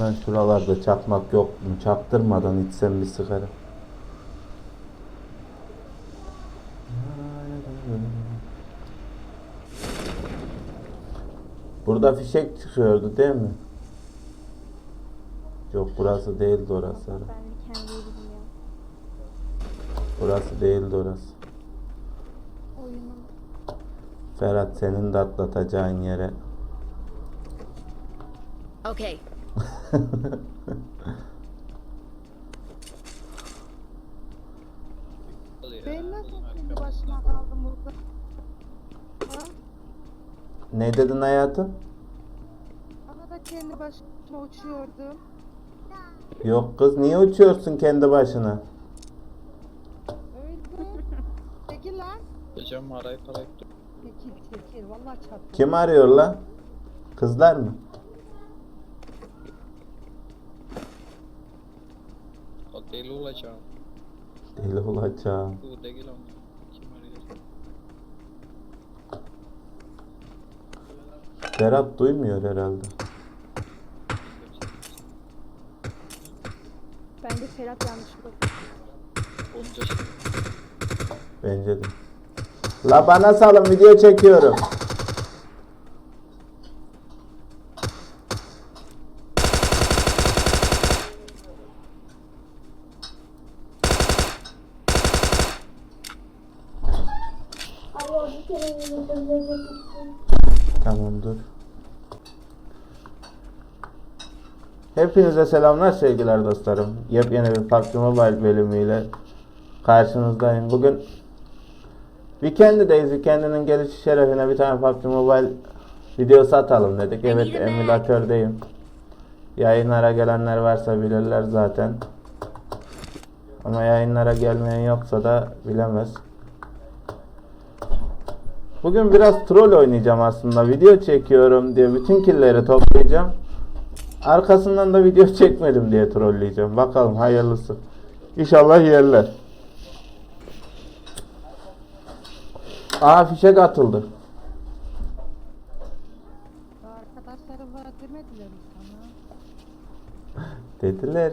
Ben şuralarda çakmak yok mu? Çaktırmadan içsem bir sigara. Burada fişek çıkıyordu değil mi? Yok burası değildi orası. Ben de kendi bilmiyorum. Burası değildi orası. Oyunun Ferhat senin de atlatacağın yere. Okay. Ben nasıl kendi başıma kaldım burada? Ha? Ne dedin hayatım? Bana da kendi başıma uçuyordum. Yok kız niye uçuyorsun kendi başına? Öyle. Çekil lan. Hocam arayıp arayıp dur. Çekil çekil. Vallahi çarptım. Kim arıyor lan? Kızlar mı? O deli olacağım. Deli olacağım. Bu değil ama. Kim arıyor? Ferhat duymuyor herhalde. Bence Ferhat yanlışlıkla Onca şey. Bence de. La bana salın video çekiyorum. Tamam dur. Hepinize selamlar sevgiler dostlarım. Yepyeni bir PUBG Mobile bölümüyle karşınızdayım. Bugün Weekend'deyiz. Weekend'in gelişi şerefine bir tane PUBG Mobile videosu atalım dedik. Evet emülatördeyim. Yayınlara gelenler varsa bilirler zaten. Ama yayınlara gelmeyen yoksa da bilemez. Bugün biraz troll oynayacağım aslında. Video çekiyorum diye bütün killeri toplayacağım. Arkasından da video çekmedim diye trolleyeceğim. Bakalım hayırlısı. İnşallah yerler. Aa fişek atıldı. Arkadaşlarım var demediler mi sana? Dediler.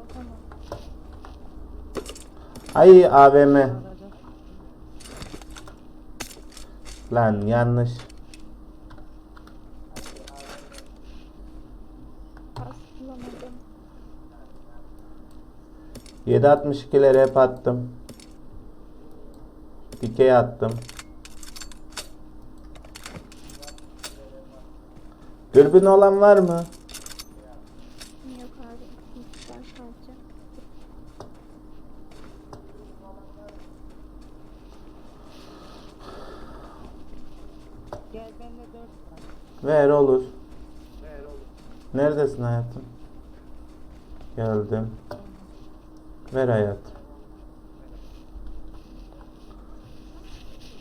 O zaman Ay AVM. Lan yanlış. 7.62'leri hep attım. Dikey attım. Dürbün olan var mı? Yok abi. İkisinden sadece. Gel bende dört var. Ver olur. Neredesin hayatım? Geldim. Ver hayatım.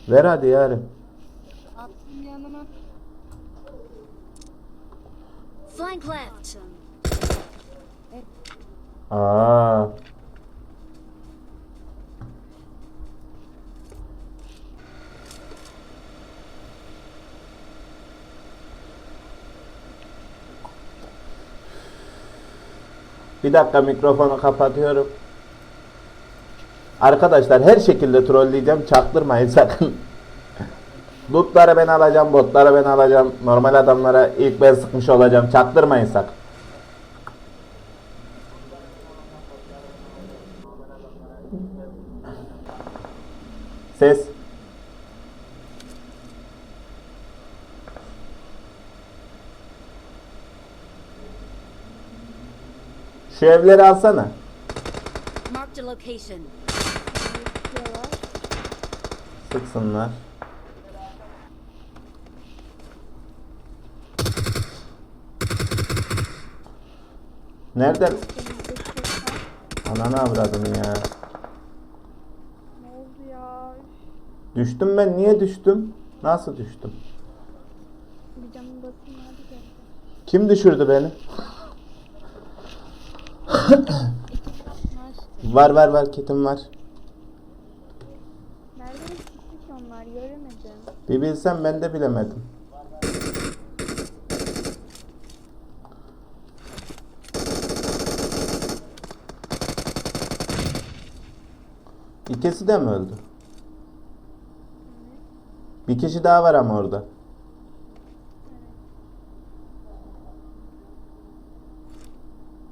Ver hadi yarım. Attım yanıma. Flank left. Aa. Bir dakika mikrofonu kapatıyorum. Arkadaşlar her şekilde trolleyeceğim. Çaktırmayın sakın. Lootları ben alacağım, botları ben alacağım. Normal adamlara ilk ben sıkmış olacağım. Çaktırmayın sakın. Ses. Şu evleri alsana. Marked a location. Sıksınlar. Nerede? Ananı avradım ya. Ne oldu ya? Düştüm ben. Niye düştüm? Nasıl düştüm? Bir camın basın. Kim düşürdü beni? Var var var kitim var. Bir bilsem ben de bilemedim. İkisi de mi öldü? Bir kişi daha var ama orada.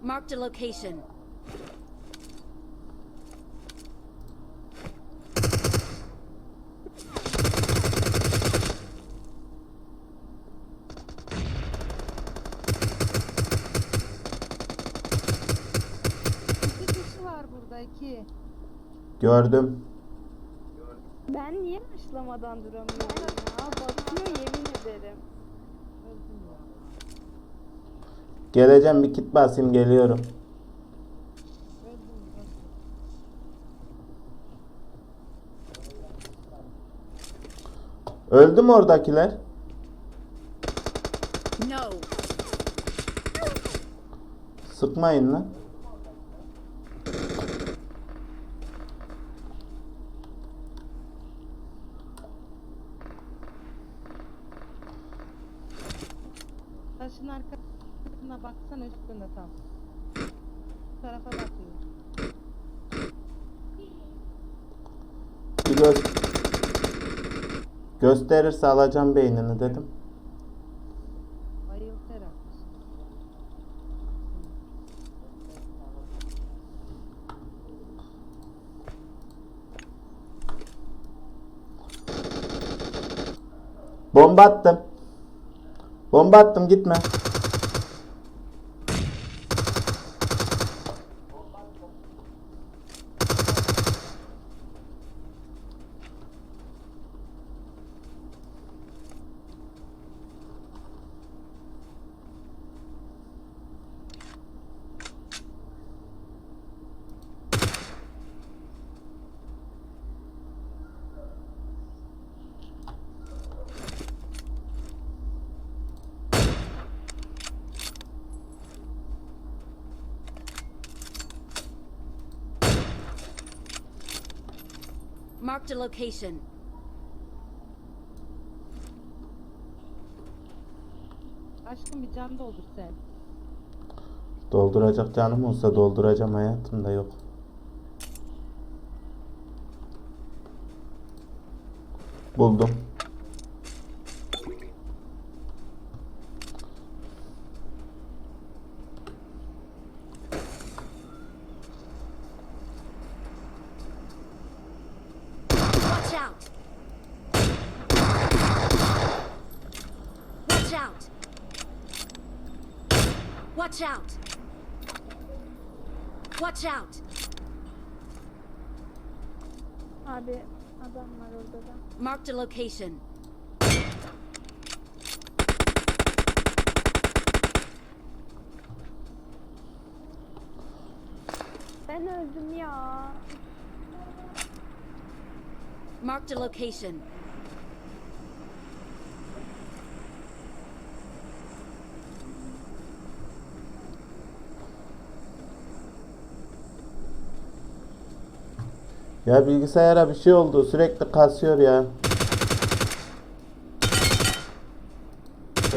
Marked a location. İki. Gördüm. Ben niye başlamadan duramıyorum ya? Bakıyor yemin ederim. Geleceğim bir kit basayım geliyorum. Öldü mü oradakiler? No. Sıkmayın lan. Taşın arkasına baksana üstünde tam. Bu tarafa bakıyor. Bir gösterirse alacağım beynini dedim. Bayıldı herhalde. Bomba attım. Bomba attım gitme. Marked a location. Aşkım bir can doldur sen. Dolduracak canım olsa dolduracağım hayatımda yok. Buldum. Watch out. Watch out. Abi adam var orada da. Marked a location. Ben öldüm ya. Marked a location. Ya bilgisayara bir şey oldu. Sürekli kasıyor ya.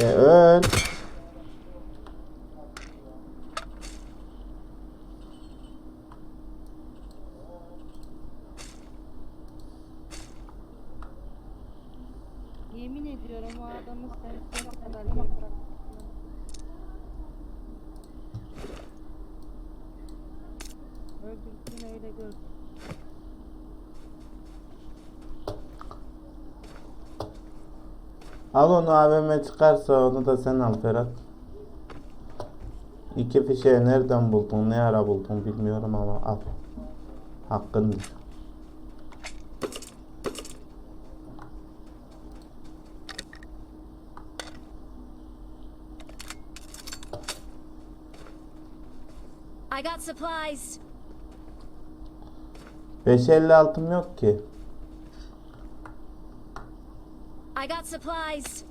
E öl. Yemin ediyorum o adamı sen sen kadar geri bırak. Öldürsün öyle görsün. Al onu AVM çıkarsa onu da sen al Ferhat. İki fişeği nereden buldun, ne ara buldun bilmiyorum ama al. Hakkındır. I got supplies. 556'm yok ki. I got supplies.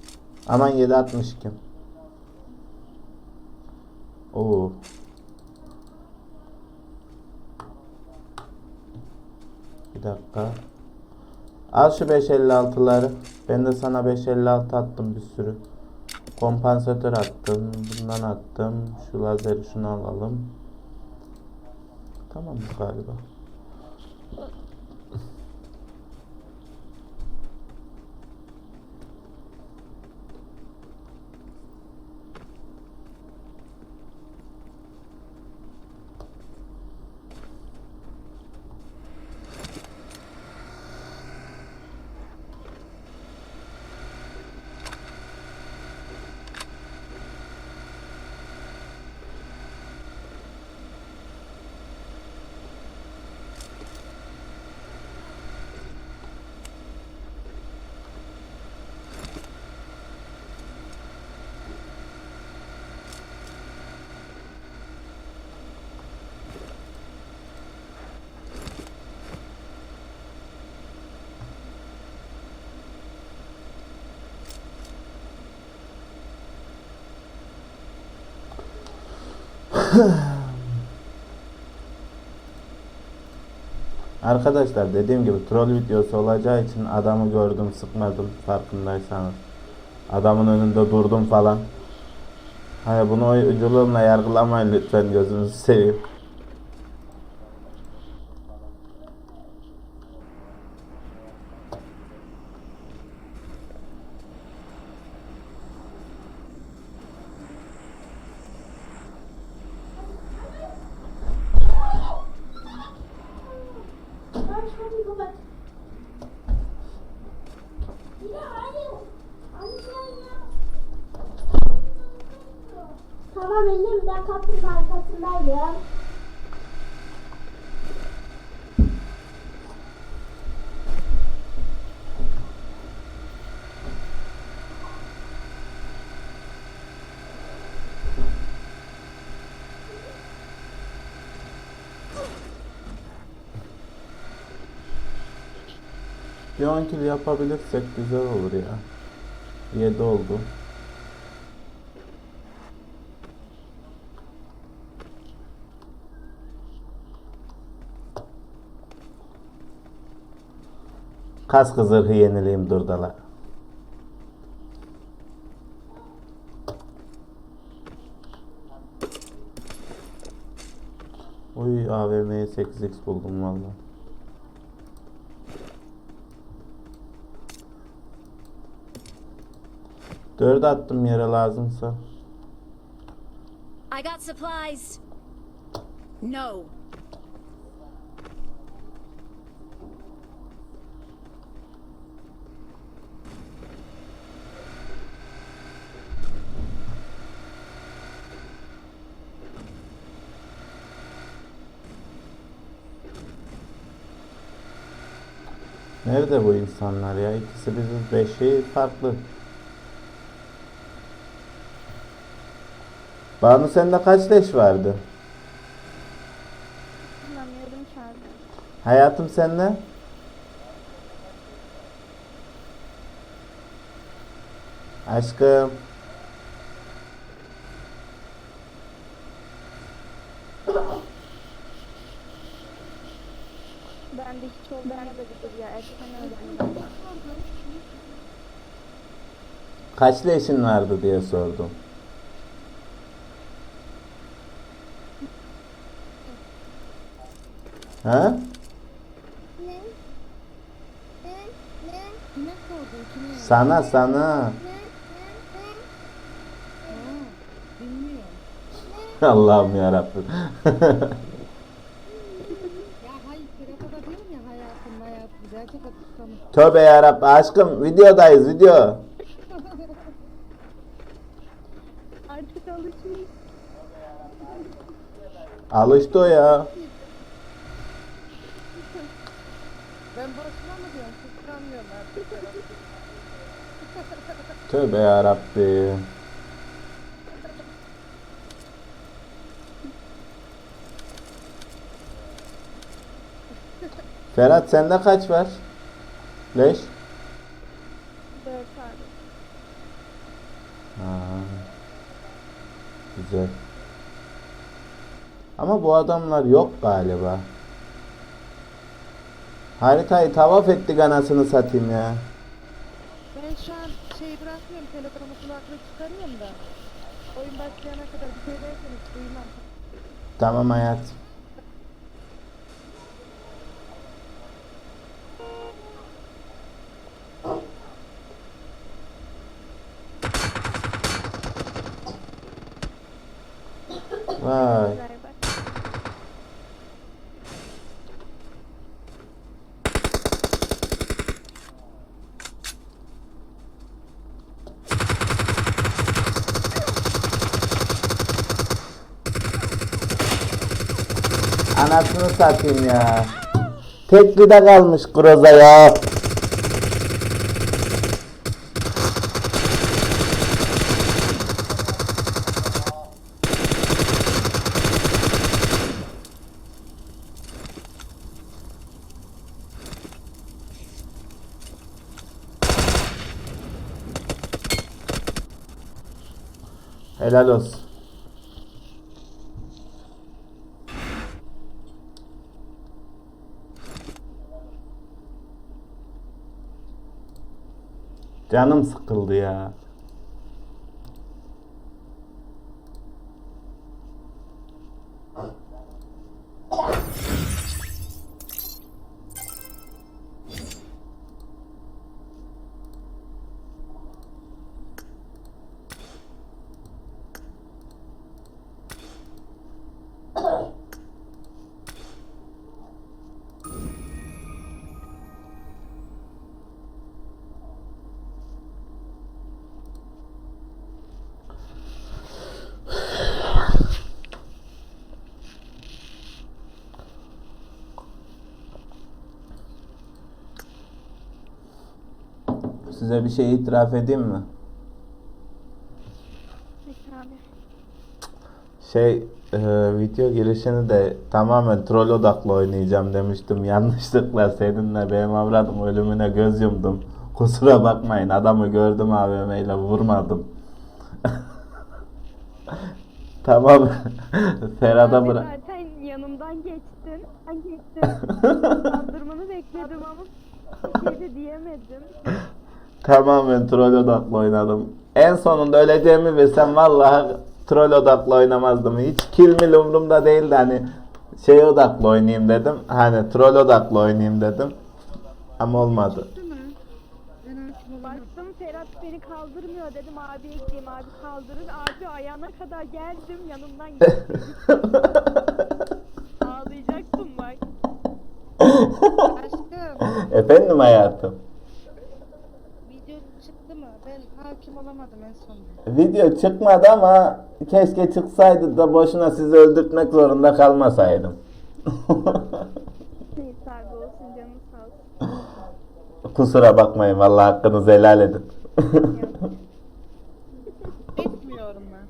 Aman 762. Oo. Bir dakika. Al şu 556'ları. Ben de sana 556 attım bir sürü. Kompansatör attım. Bundan attım. Şu lazeri şunu alalım. Tamam galiba. Arkadaşlar dediğim gibi troll videosu olacağı için adamı gördüm sıkmadım farkındaysanız. Adamın önünde durdum falan. Hayır bunu oyunculuğumla yargılamayın lütfen gözünüzü seveyim. 10 kill yapabilirsek güzel olur ya. 7 oldu. Kaskı zırhı yenileyim durdala. Uy AVM'ye 8x buldum valla. Dört attım yere lazımsa. I got supplies. No. Nerede bu insanlar ya? İkisi biziz, beşi farklı. Banu sende kaç leş vardı? Hatırlamıyorum çağırdım. Hayatım sende? Aşkım. Ben de hiç olmadı ya. Erken öğrendim. Kaç leşin vardı diye sordum. Ha? Sana sana. Allah'ım. Ya da diyorum ya. Tövbe yarabbim aşkım videodayız video. Artık alışmış. Alıştı o ya. Ben boşuna mı diyorum? Kıskanmıyorum artık Serap'ı. Tövbe yarabbim. Ferhat sende kaç var? Leş? Dört abi. Ha. Güzel. Ama bu adamlar yok galiba. Haritayı tavaf ettik anasını satayım ya. Ben şu an şeyi bırakıyorum. Telefonumu kulaklığı çıkarıyorum da. Oyun başlayana kadar bir şey derseniz duymam. Tamam hayat. Vay. Güzel bak. Anasını satayım ya. Teklide kalmış Groza ya. Helal olsun. Canım sıkıldı ya. Size bir şey itiraf edeyim mi? Şey e, video girişini de tamamen troll odaklı oynayacağım demiştim. Yanlışlıkla seninle benim avradım ölümüne göz yumdum. Kusura bakmayın adamı gördüm AVM ile vurmadım. tamam. Ferhat'a bırak. zaten yanımdan geçtin. Ben geçtim. Kaldırmanı bekledim ama bir şey de diyemedim. Tamamen troll odaklı oynadım. En sonunda öleceğimi bilsem vallahi troll odaklı oynamazdım. Hiç kill mil umurumda değildi hani şey odaklı oynayayım dedim. Hani troll odaklı oynayayım dedim. Ama olmadı. Baktım Ferhat beni kaldırmıyor dedim abiye gideyim abi kaldırır. Abi ayağına kadar geldim yanımdan geçti. Ağlayacaktım bak. Aşkım Efendim hayatım. video çıktı mı? Ben hakim olamadım en sonunda. Video çıkmadı ama keşke çıksaydı da boşuna sizi öldürtmek zorunda kalmasaydım. Kusura bakmayın vallahi hakkınızı helal edin. Etmiyorum ben.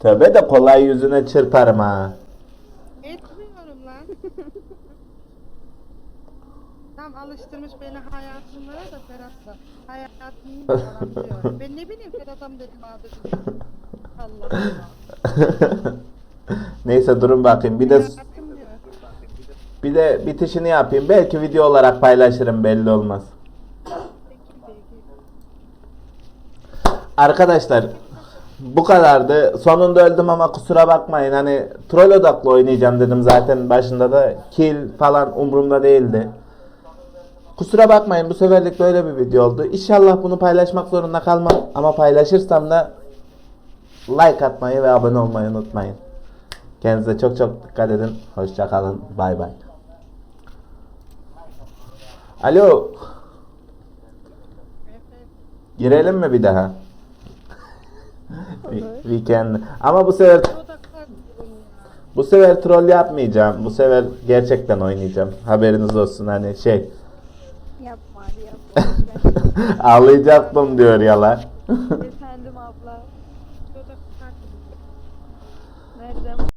Tövbe de kolay yüzüne çırparım ha. Etmiyorum lan. Tam alıştırmış beni hayatımlara da Ferhat'la. Hayatım falan diyor. Ben ne bileyim Ferhat'ım dedim abi. Allah Allah. Neyse durun bakayım. Bir de bir de bitişini yapayım. Belki video olarak paylaşırım belli olmaz. Arkadaşlar bu kadardı. Sonunda öldüm ama kusura bakmayın. Hani troll odaklı oynayacağım dedim zaten başında da. Kill falan umurumda değildi. Kusura bakmayın bu seferlik böyle bir video oldu. İnşallah bunu paylaşmak zorunda kalmam. Ama paylaşırsam da like atmayı ve abone olmayı unutmayın. Kendinize çok çok dikkat edin. Hoşça kalın. Bay bay. Alo. Girelim mi bir daha? We- Weekend. Ama bu sefer bu sefer troll yapmayacağım. Bu sefer gerçekten oynayacağım. Haberiniz olsun hani şey. Ağlayacaktım diyor yalan.